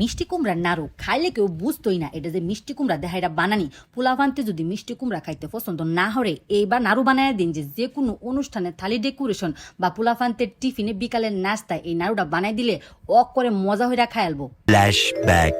মিষ্টি কুমড়ার নাড়ু খাইলে কেউ বুঝতোই না। এটা যে মিষ্টি কুমড়া দেহাইরা বানানি। পোলাভান্তে যদি মিষ্টি কুমড়া খাইতে পছন্দ না হরে এইবার নাড়ু বানায় দিন যে যে কোনো অনুষ্ঠানে থালি ডেকোরেশন বা পোলা পোলাভান্তের টিফিনে বিকালের নাস্তায় এই নাড়ুটা বানাই দিলে অক করে মজা হইরা খায়ালবো Flashback.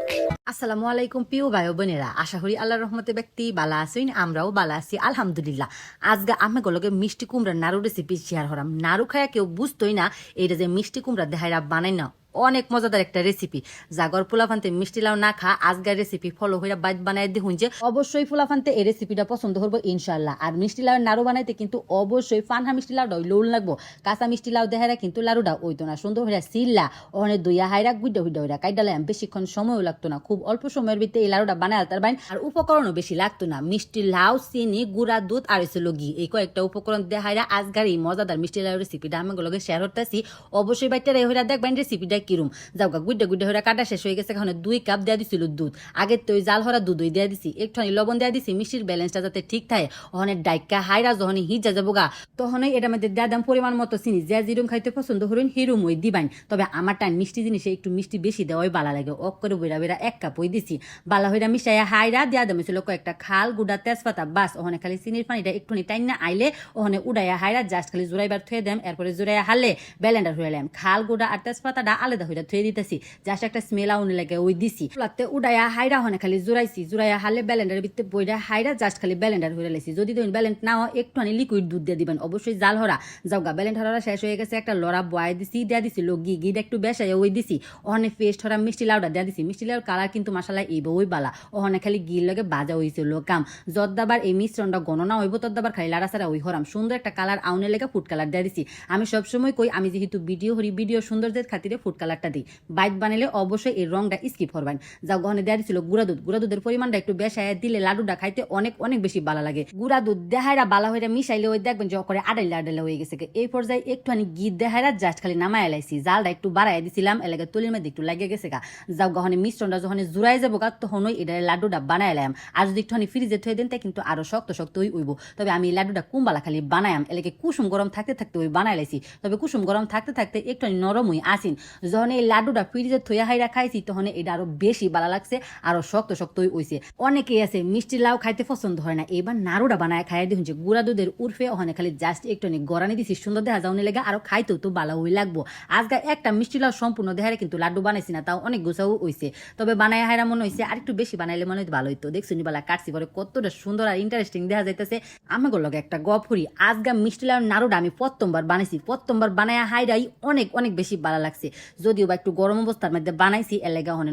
আসসালামু আলাইকুম প্রিয় ভাই ও বোনেরা। আশা করি আল্লাহর রহমতে ব্যক্তি বালা আছেন আমরাও বালা আছি আলহামদুলিল্লাহ। আজকে আমি গলকে মিষ্টি কুমড়ার নাড়ু রেসিপি শেয়ার হরাম। নাড়ু খায়া কেউ বুঝতোই না এটা যে মিষ্টি কুমড়া দেহাইরা বানাই না অনেক মজাদার একটা রেসিপি জাগর পোলাফান্তে মিষ্টি লাউ না খা আজকের রেসিপি ফলো হইরা বাইত বানাই দেখুন যে অবশ্যই পোলাফান্তে এই রেসিপিটা পছন্দ করব ইনশাল্লাহ আর মিষ্টি লাউ নাড়ু বানাইতে কিন্তু অবশ্যই ফানহা মিষ্টি লাউটা ওই লোল লাগবো। কাঁচা মিষ্টি লাউ দেহারা কিন্তু লাড়ুটা ওইতো না, সুন্দর হইরা সিল্লা ওখানে দুইয়া হাইরা গুইডা হুইডা হইরা কাইডালে বেশিক্ষণ সময়ও লাগতো না, খুব অল্প সময়ের ভিতরে এই লাড়ুটা বানায় আলতার বাইন। আর উপকরণও বেশি লাগতো না, মিষ্টি লাউ, চিনি, গুড়া, দুধ আর এসে লগি। এই কয়েকটা উপকরণ দেহাইরা আজকার এই মজাদার মিষ্টি লাউ রেসিপিটা আমি গুলোকে শেয়ার করতেছি। অবশ্যই বাইটা রে হইরা দেখবেন রেসিপিটা কিরম? যাওগা গুইডা গুইডা হইরা কাটা শেষ হয়ে গেছে এখন দুই কাপ দেওয়া দিছিল দুধ। আগে তো ওই জাল হরা দুধই দেওয়া দিছি, একটুখানি লবণ দেওয়া দিছি, মিষ্টির ব্যালেন্সটা যাতে ঠিক থাকে। ওখানে ডাইকা হাইরা যখন হিজা যাব গা, তখনই এটা মধ্যে দেওয়া দাম পরিমাণ মতো চিনি। যা যেরম খাইতে পছন্দ করুন হিরুম ওই দিবাইন। তবে আমার টাইম মিষ্টি জিনিসে একটু মিষ্টি বেশি দেওয়াই বালা লাগে। অক করে বইরা বেরা এক কাপ ওই দিছি। বালা হইরা মিশাইয়া হাইরা দেওয়া দাম ছিল কয়েকটা খাল গুড়া তেজপাতা, বাস, ওখানে খালি চিনির পানিটা একটুখানি টাইন না আইলে ওখানে উড়াইয়া হাইরা জাস্ট খালি জোড়াইবার থুয়ে দেম এরপরে জোড়াইয়া হালে ব্যালেন্ডার হয়ে খাল গুড়া আর তেজপাতাটা আলাদা হইরা থুয়ে দিতেছি। জাস্ট একটা স্মেল আউনি লাগে, ওই দিছি। লাগতে উড়াইয়া হাইরা ওখানে খালি জোড়াইছি, জোড়াইয়া হারলে ব্যালেন্ডারের ভিতরে বইরা হাইরা জাস্ট খালি ব্যালেন্ডার হয়ে লাইছি। যদি তুমি ব্যালেন্ড না হয় একটুখানি লিকুইড দুধ দিয়ে দিবেন, অবশ্যই জাল হরা। যাওগা, ব্যালেন্ড হরা শেষ হয়ে গেছে, একটা লড়া বয় দিছি, দেয়া দিছি লোক ঘি ঘিটা একটু বেসাই ওই দিছি। ওখানে পেস্ট হরা মিষ্টি লাউডা দেয়া দিছি। মিষ্টি লাউর কালার কিন্তু মাসালা এই ওই বালা। ওখানে খালি গির লগে বাজা হয়েছিল কাম যদ্দাবার এই মিশ্রণটা গণনা হইব, তদ্দাবার খালি লাড়া সারা ওই হরাম। সুন্দর একটা কালার আউনে লেগে ফুড কালার দেয়া দিছি। আমি সবসময় কই, আমি যেহেতু ভিডিও হরি ভিডিও সৌন্দর্যের খাতিরে ফুড কালারটা দিই। বাইট বানালে অবশ্যই এই রংটা স্কিপ করবেন যা গহনে দেয়া দিছিল গুঁড়া দুধ। গুঁড়া দুধের পরিমাণটা একটু বেশায় দিলে লাডুটা খাইতে অনেক অনেক বেশি ভালো লাগে। গুঁড়া দুধ দেহাইরা বালা হইরা মিশাইলে ওই দেখবেন যে করে আড়াইলে আড়াইলে হয়ে গেছে এই পর্যায়ে একটুখানি গীত দেহাইরা জাস্ট খালি নামায় এলাইছি জালটা একটু বাড়াই দিছিলাম এলাকা তুলির মধ্যে একটু লাগিয়ে গেছে গা। যাও গহনে মিশ্রণটা যখন জুড়াই যাব গা তখন ওই এটা লাডুটা বানাই এলাম আর যদি একটুখানি ফ্রিজে থয়ে দেন তাই কিন্তু আরও শক্ত শক্ত ওই উইব। তবে আমি লাডুটা কুম্বালা খালি বানায়াম। এলাকে কুসুম গরম থাকতে থাকতে ওই বানাই লাইছি। তবে কুসুম গরম থাকতে থাকতে একটু হই আসিন। যখন এই লাডুটা ফ্রিজে থইয়া হাইরা খাইছি তখন এটা আরও বেশি ভালো লাগছে, আরও শক্ত শক্ত হইছে। অনেকেই আছে মিষ্টি লাউ খাইতে পছন্দ হয় না, এবার নাড়ুটা বানায় খাইয়া দেখুন যে গুড়া দুধের উর্ফে ওখানে খালি জাস্ট একটু অনেক গড়ানি দিছি, সুন্দর দেখা যাওনি লেগে, আরও খাইতেও তো ভালো হই লাগবো। আজকে একটা মিষ্টি লাউ সম্পূর্ণ দেহারে কিন্তু লাড্ডু বানাইছি না, তাও অনেক গোছাও হইছে। তবে বানায় হাইরা মনে হইছে আর একটু বেশি বানাইলে মনে হইতো ভালো হইতো। দেখছি বালা কাটছি পরে কতটা সুন্দর আর ইন্টারেস্টিং দেখা যাইতেছে। আমাকে লগে একটা গফুরি আজগা মিষ্টি লাউ নাড়ুটা আমি প্রথমবার বানাইছি, প্রথমবার বানায় হাইরাই অনেক অনেক বেশি ভালো লাগছে। যদিও বা একটু গরম অবস্থার মধ্যে বানাইছি লেগা হনে